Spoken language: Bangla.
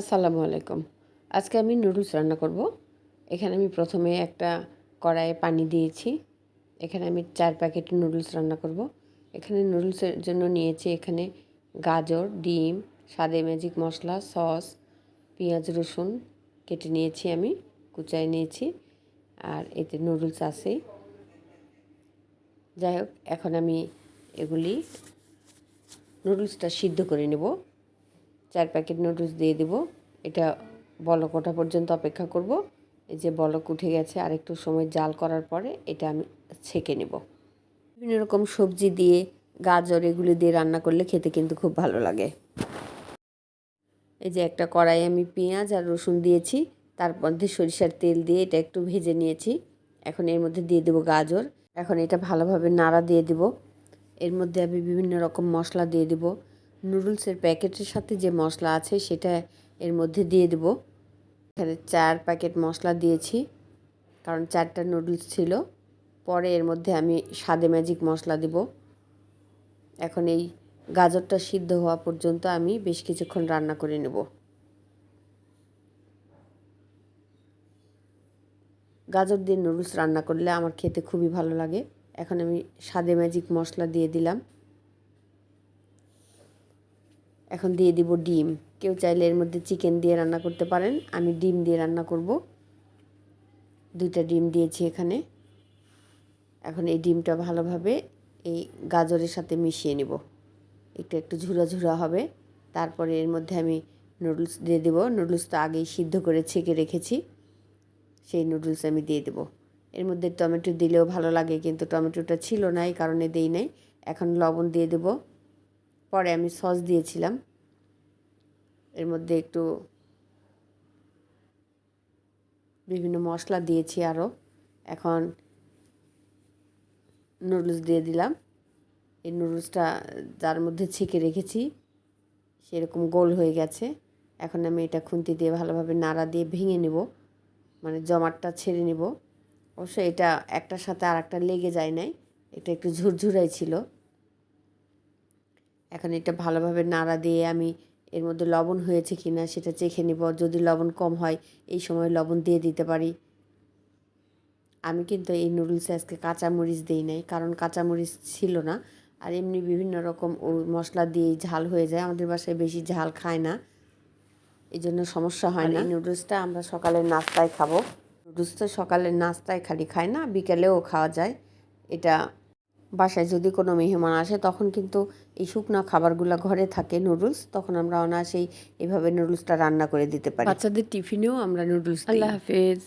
আসসালামু আলাইকুম। আজকে আমি নুডলস রান্না করব। এখানে আমি প্রথমে একটা কড়াইয়ে পানি দিয়েছি। এখানে আমি চার প্যাকেট নুডলস রান্না করব। এখানে নুডলসের জন্য নিয়েছি এখানে গাজর, ডিম সাদে ম্যাজিক মশলা, সস, পেঁয়াজ, রসুন কেটে নিয়েছি আমি কুচাই নিয়েছি, আর এতে নুডলস আছে যাই হোক, এখন আমি এগুলি নুডলসটা সিদ্ধ করে নেব। প্যাকেট নুডলস দিয়ে দেব। এটা বলক ওঠা পর্যন্ত অপেক্ষা করব। এই যে বলক উঠে গেছে আর একটু সময় জাল করার পরে এটা আমি ছেঁকে নেব। বিভিন্ন রকম সবজি দিয়ে, গাজর এগুলি দিয়ে রান্না করলে খেতে কিন্তু খুব ভালো লাগে। এই যে একটা কড়াই আমি পেঁয়াজ আর রসুন দিয়েছি, তার মধ্যে সরিষার তেল দিয়ে এটা একটু ভেজে নিয়েছি। এখন এর মধ্যে দিয়ে দেবো গাজর। এখন এটা ভালোভাবে নাড়া দিয়ে দেব। এর মধ্যে আমি বিভিন্ন রকম মশলা দিয়ে দেব। নুডলসের প্যাকেটের সাথে যে মশলা আছে সেটা এর মধ্যে দিয়ে দেব। এখানে চার প্যাকেট মশলা দিয়েছি, কারণ চারটা নুডলস ছিল। পরে এর মধ্যে আমি স্বাদে ম্যাজিক মশলা দেব। এখন এই গাজরটা সিদ্ধ হওয়া পর্যন্ত আমি বেশ কিছুক্ষণ রান্না করে নেব। গাজর দিয়ে নুডলস রান্না করলে আমার খেতে খুবই ভালো লাগে। এখন আমি স্বাদে ম্যাজিক মশলা দিয়ে দিলাম। এখন দিয়ে দিব ডিম। কেউ চাইলে এর মধ্যে চিকেন দিয়ে রান্না করতে পারেন। আমি ডিম দিয়ে রান্না করব। দুইটা ডিম দিয়েছি এখানে। এখন এই ডিমটা ভালোভাবে এই গাজরের সাথে মিশিয়ে নেব। একটু একটু ঝুরা ঝুরা হবে। তারপরে এর মধ্যে আমি নুডলস দিয়ে দেবো। তো আগেই সিদ্ধ করে ছেঁকে রেখেছি। সেই নুডলস আমি দিয়ে দেবো। এর মধ্যে টমেটো দিলেও ভালো লাগে, কিন্তু টমেটোটা ছিল না, এই কারণে দেই নাই। এখন লবণ দিয়ে দেব। পরে আমি সস দিয়েছিলাম। এর মধ্যে একটু বিভিন্ন মশলা দিয়েছি আরও এখন নুডলস দিয়ে দিলাম। এই নুডলসটা যার মধ্যে ছেঁকে রেখেছি, সেরকম গোল হয়ে গেছে। এখন আমি এটা খুন্তি দিয়ে ভালোভাবে নাড়া দিয়ে ভেঙে নেব। মানে জমাটটা ছেড়ে নেব। অবশ্য এটা একটার সাথে আর একটা লেগে যায় নাই। এটা একটু ঝুরঝুরাই ছিল। এখন এটা ভালোভাবে নাড়া দিয়ে আমি এর মধ্যে লবণ হয়েছে কি না সেটা চেখে নেব। যদি লবণ কম হয় এই সময় লবণ দিয়ে দিতে পারি। আমি কিন্তু এই নুডলসে আজকে কাঁচামরিচ দিই নাই কারণ কাঁচামরিচ ছিল না। আর এমনি বিভিন্ন রকম ও মশলা দিয়ে ঝাল হয়ে যায়। আমাদের বাসায় বেশি ঝাল খায় না। এই জন্য সমস্যা হয় না। নুডলসটা আমরা সকালের নাস্তায় খাব। নুডলস তো সকালের নাস্তায় খালি খায় না বিকেলেও খাওয়া যায়। এটা বাসায় যদি কোনো মেহমান আসে তখন কিন্তু এই শুকনা খাবারগুলো ঘরে থাকে নুডলস তখন আমরা অনায়াসেই এভাবে নুডলসটা রান্না করে দিতে পারি। বাচ্চাদের টিফিনেও আমরা নুডলস আল্লাহ হাফেজ।